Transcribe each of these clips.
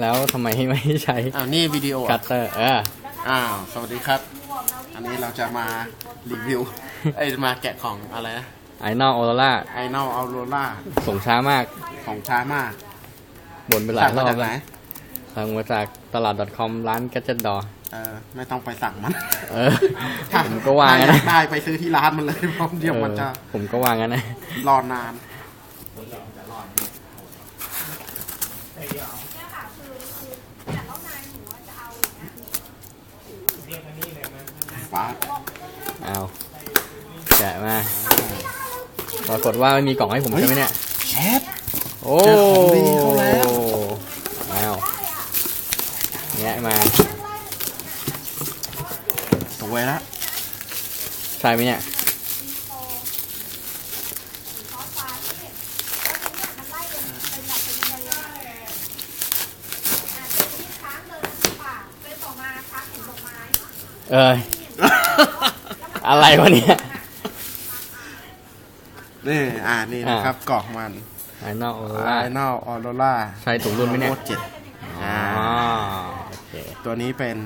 แล้วทำไมไม่ใช้อ้าวนี่วิดีโอคัอะตเตอร์เอออ้าวสวัสดีครับ อันนี้เราจะมารีวิวไอ้ยมาแกะของอะไรนะไอนอลโอโรล่าไอเนลเอาโรล่าส่งช้ามากของช้ามากบ่นไปหลายสั่งรมาอบจากไหนแล้วสั่งมาจากตลาด .com ร้าน Gadget Door เออไม่ต้องไปสั่งมันเออผมก็ว่าถ้งั้นอยานะกได้ไปซื้อที่ร้านมันเลยเพราะเดี๋ยวมันจะเออผมก็ว่างั้นนะรอนาน ฟ้า เอาแกะมาปรากฏว่าไม่มีกล่องให้ผมใช่ไหมเนี่ยเชฟ โอ้เจอของดีเข้าแล้ว เอาแงะมาสวยแล้วใช่ไหมเนี่ยเอย อะไรวะเนี่ย นี่อ่านี่นะครับกล่องมันไอนอลโอโรไอล่าเนลออโรล่าใช่ถูกรุ่นไหมเนี่ยโเจ็ดอ๋ออ่าโอเคตัวนี้เป็น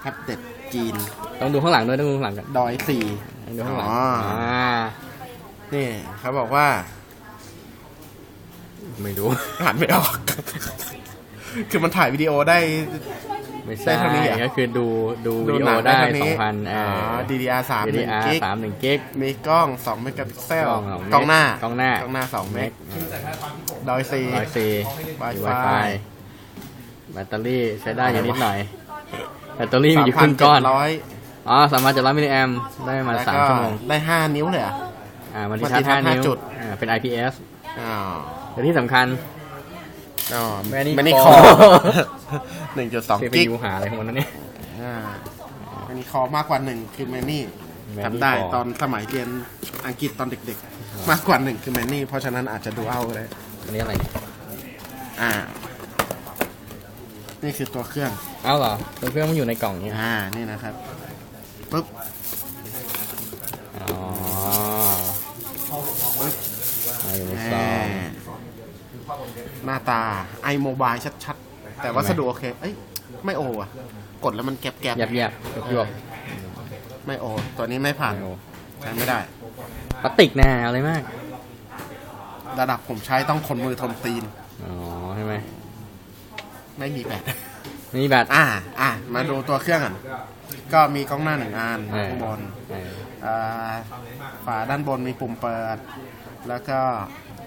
แท็บเล็ตจีน ต้องดูข้างหลังด้วยต้องดูข้างหลังกันดอยสี่ต้องดูข้างหลังอ๋ออ่อ่านี่เขาบอกว่า ไม่รู้ อ่านไม่ออก คือมันถ่ายวิดีโอได้ ไม่ได้ใช่เท่านี้เหรอ ก็คือดูดูวิดีหโอนัได้เท่าสองพันอ๋อ DDR สามหนึ่ง DDR กิกสามหนึ่งกิก มีกล้องสองเมกะพิกเซลกล้องสองเมกกล้องหน้ากล้องหน้า กล้องหน้าสองเมกอืมดอยสี่ร้อยสี่ Wi-Fi ไวไฟแบตเตอรี่ใช้ได้อยู่นิดหน่อย แบตเตอรี่มีอยู่ครึ่งก้อนร้อยอ๋อสามารถจะรับมิลลิแอมได้ประมาณสามชั่วโมง ได้ห้านิ้วเลยเหรอะอ่ามันมันที่ชาร์จติดห้าห้านิ้วจุด อ่าเป็น IPS อ๋อแต่ที่สำคัญ อ๋อ Many ไม่นี่ค core อหนึ่งจุดสองเสียไปกิก ดูหาอะไรของมันนั่นเนี่ย อ่ามันมีคอมากกว่าหนึ่งคือแมนนี่ Many จำได้ core ตอนสมัยเรียนอังกฤษตอนเด็กๆ มากกว่าหนึ่งคือแมนนี่ เพราะฉะนั้นอาจจะดูเอาเลย อันนี้อะไรเนี่ยอ่า นี่คือตัวเครื่อง เอ้าเหรอตัวเครื่องมันอยู่ในกล่องเนี่ยอ่า นี่นะครับ ปุ๊บ อ๋อ ปุ๊บ เอาอยู่ใน แห ซอง มห น้าตาไอโมบายชัดๆ แต่วัสดุโอเค เอ้ย ไม่โออะ กดแล้วมันแกบแกบแยบแยบยบยบไม่โอ ตัวนี้ไม่ผ่านไม่โอใช้ไม่ได้พลาสติกแน่อะไรมาก ระดับผมใช้ต้องคนมือทนตีน อ๋อใช่ไหมไม่มีแบตนี่แบตอ่า อ่ามาดูตัวเครื่องก่อนก็มีกล้องหน้าหนึ่งอันเออข้างบนเอออ่าฝาด้านบนมีปุ่มเปิด แล้วก็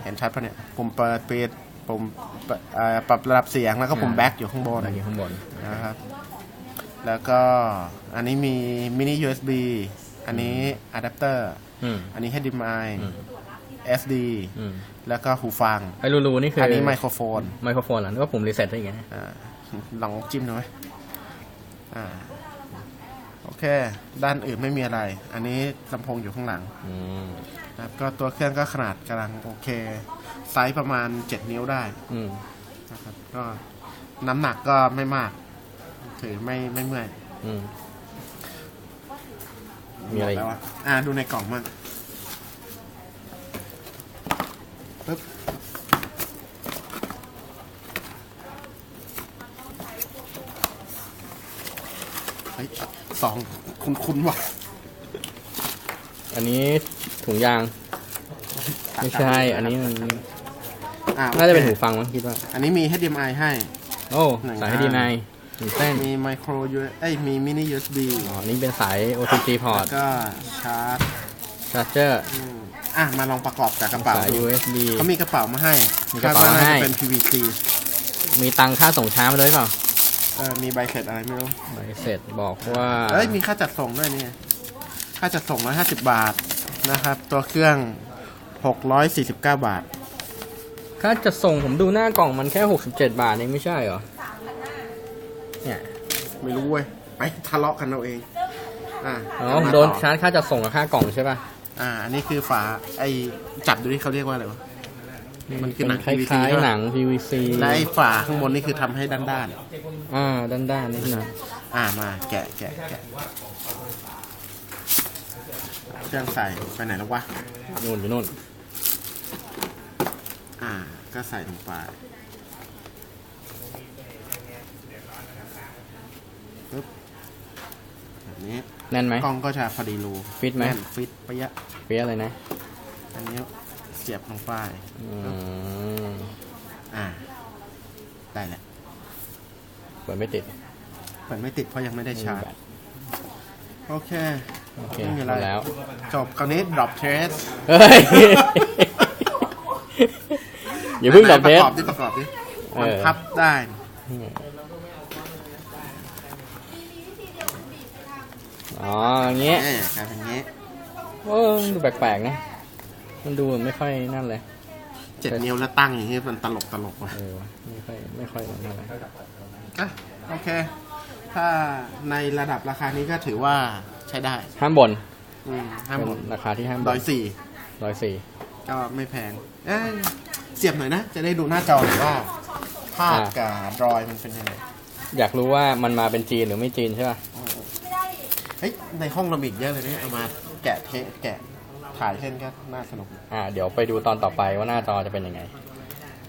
เห็นชัดปะเนี่ย ปุ่มเปิดปิด ปุ่มเปิดเอ่อปรับระดับเสียงแล้วก็ปุ่มแบ็กอยู่ข้างบนอะไรอยู่ข้างบน นะครับ แล้วก็อันนี้มีมินิ USB อันนี้อะแดปเตอร์อืม อันนี้ HDMI อืม SD อืมแล้วก็หูฟัง ไอ้รูๆนี่คืออัอันนี้ไมโครโฟนไมโครโฟนเหรอนึกว่าผมรีเซ็ตได้ยังไงอ่าลองจิ้มดูไหมอ่าโอเค ด้านอื่นไม่มีอะไร อันนี้ลำโพงอยู่ข้างหลัง อืม นะครับก็ตัวเครื่องก็ขนาดกำลังโอเค ไซส์ประมาณ 7 นิ้วได้อืมนะครับก็น้ำหนักก็ไม่มาก ถือไม่ไม่เมื่อยอืม มีอะไรอีกแล้วอ่าดูในกล่องมั่งปึ๊บเฮ้ยสองคุณคุณว่ะอันนี้ถุงยาง ไม่ใช่ อันนี้มัน อ่น่าจะเป็นโอหูคฟังมั้งคิดว่า อันนี้มี HDMI ให้ โอ้หนึ่งสาย อันดีนายหนึ่งเส้นมีไมโคร USB เอ้ยมีมินิ USB อ๋อนี่เป็นสาย OTG พอร์ตก็ชาร์จชาร์จเจอร์อืมอะ มาลองประกอบกับกระเป๋าสาย ดู USB เขามีกระเป๋ามาให้มีกระเป๋าคดว่น่ให้จะเป็น PVC มีตังค่าส่งช้ามาด้วยเปล่าเออมีใบเสร็จอะไรไม่รู้ ใบเสร็จบอกว่าเอ้ยมีค่าจัดส่งด้วยนี่ค่าจัดส่งร้อยห้าสิบบาทนะครับ ตัวเครื่องหกร้อยสี่สิบเก้าบาท ค่าจะส่งผมดูหน้ากล่องมันแค่ 67 บาทเองไม่ใช่เหรอเนี่ยไม่รู้เว้ยไปทะเลาะกันเอาเองอ่าอ๋อผมโดนชาร์จค่าจัดส่งกับค่ากล่องใช่ป่ะอ่าอันนี้คือฝาไอจับดูที่เขาเรียกว่าอะไรวะมันคือหนังเป็ค PVC ล้ายใช่ปะๆหนัง PVC และไอฝาข้างบนนี่คือทำให้ด้านด้านอ่าด้านๆนี่นะๆอ่ามาแกะแกะแกะเครื่องใส่ไปไหนแล้ววะนู่นอยู่นู่นอ่า ก็ใส่ลงไปปึ๊บแบบนี้แน่นไหมกล้องก็จะพอดีรูฟิตไหมแน่นฟิตปะยะเปี้ยเลยนะ อันนี้เสียบลงไปอืออ่า ได้แหละเปิดไม่ติดเปิดไม่ติดเพราะยังไม่ได้ชาร์จ โอเคโอเคอะไรแล้ว จบคราวนี้ drop trace เฮ้ย อย่าเพิ่งดับปเทระสกอบดิประกอบดิเออมันพับได้อ๋ออย่างเงี้ยเอ๊ะกลายเป็นอย่างนี้เออมันดูแปลกๆนะ มันดูไม่ค่อยนั่นเลยเจ็ดนิ้วแล้วตั้งอย่างนี้มันตลกตลกว่ะเออไม่ค่อยไม่ค่อยนั่นเลยอะโอเค ถ้าในระดับราคานี้ก็ถือว่าใช้ได้ ห้ามบ่นอืมห้ามหมดเป็นราคาที่ห้ามร้บ่อนยสี่ร้อยสี่ก็ไม่แพง เอ้ย เสียบหน่อยนะ จะได้ดูหน้าจอหน่อยว่าภาพกับรอยมันเป็นยังไงอยากรู้ว่ามันมาเป็นจีนหรือไม่จีนใช่ป่ะเฮ้ยในห้องเรามีอีกเยอะเลยเนี่ยเอามาแกะเทปแกะถ่ายเช่นก็น่าสนุก อ่า เดี๋ยวไปดูตอนต่อไปว่าหน้าจอจะเป็นยังไงโ